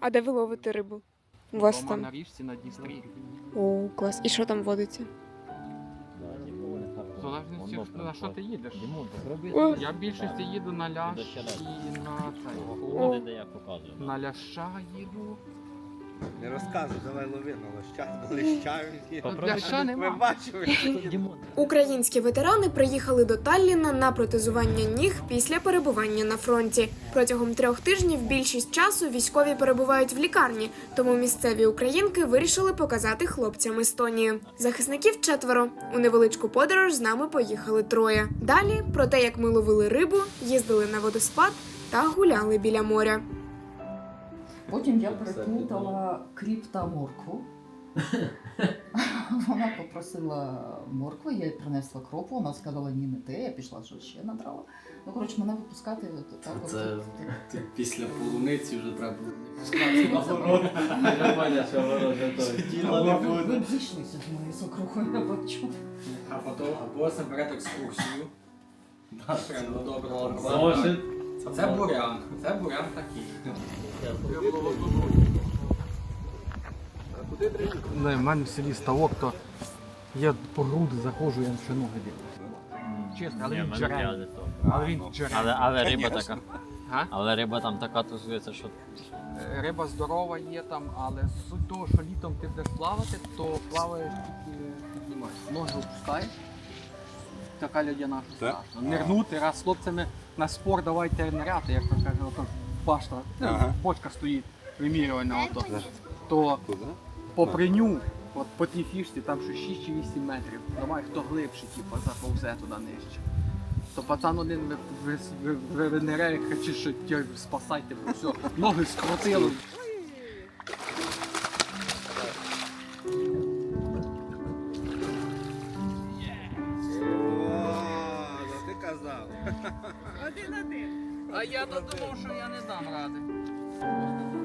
А де ви ловите рибу? У вас Дома там. на річці на Дністрі. О, клас. І що там водиться? В залежності, на що ти їдеш. О. Я в більшості їду на ляш і на цей. О. де я показую. На ляша їду. Не розказуй, давай лови на лоща, на. Ви бачили? Українські ветерани приїхали до Талліна на протезування ніг після перебування на фронті. Протягом трьох тижнів більшість часу військові перебувають в лікарні, тому місцеві українки вирішили показати хлопцям Естонію. Захисників четверо. У невеличку подорож з нами поїхали троє. Далі про те, як ми ловили рибу, їздили на водоспад та гуляли біля моря. Потім я переплутала кріп та моркву. Вона попросила моркви, я їй принесла кропу, вона сказала ні, не те, я пішла, що ще надрала. Ну, коротше, мене випускати так. Це ти після полуниці вже треба було не пускати Ви б зійшлися з моєю сокрухою, я бачу. А потім або берете екскурсію. Прямо до доброго Зошит. арбата. Це бурян. Це бурян такий. Не, в мене в селі ставок, то я по груди заходжу, я ще ноги дивлюся. Чесно, але він джерел. Але він джерел. Але, але риба така. Га? Але риба там така тусується, що Е, Риба здорова є там, але суть того, що літом ти будеш плавати, то плаваєш тільки піднімаєш. Ноги опускаєш. Така людяна що Так? страшно. Нирнути раз з хлопцями на спор давайте ниряти, як то каже, ото башта, ну, Ага. бочка стоїть вимірювана ото. То Куди? по приню, от по тій фішці, там що 6 чи 8 метрів. Давай хто глибше, типу, заповзе туди нижче. То пацан один ви, ви, ви, ви, ви ниряє, кричить, що спасайте, бо все, ноги скрутили. А я то думав, що я не дам ради.